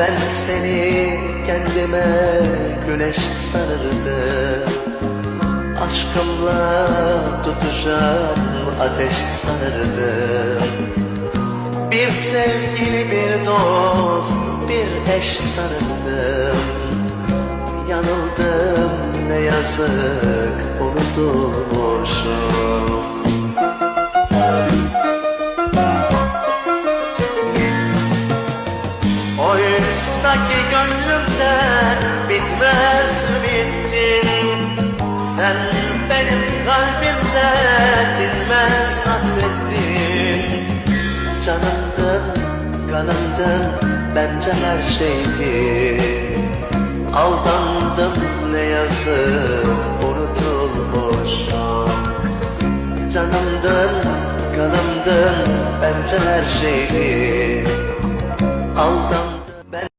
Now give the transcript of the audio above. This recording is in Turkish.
Ben seni kendime güneş sanırdım Aşkımla tutacağım ateş sanırdım Bir sevgili bir dost bir eş sanırdım Yanıldım ne yazık unutulmuşum Oysa ki gönlümden bitmez ümittin Sen benim kalbimde dinmez hasrettin Canımdın, kanımdın, bence her şeydin Aldandım ne yazık unutulmuşum Canımdın, kanımdın, bence her şeydin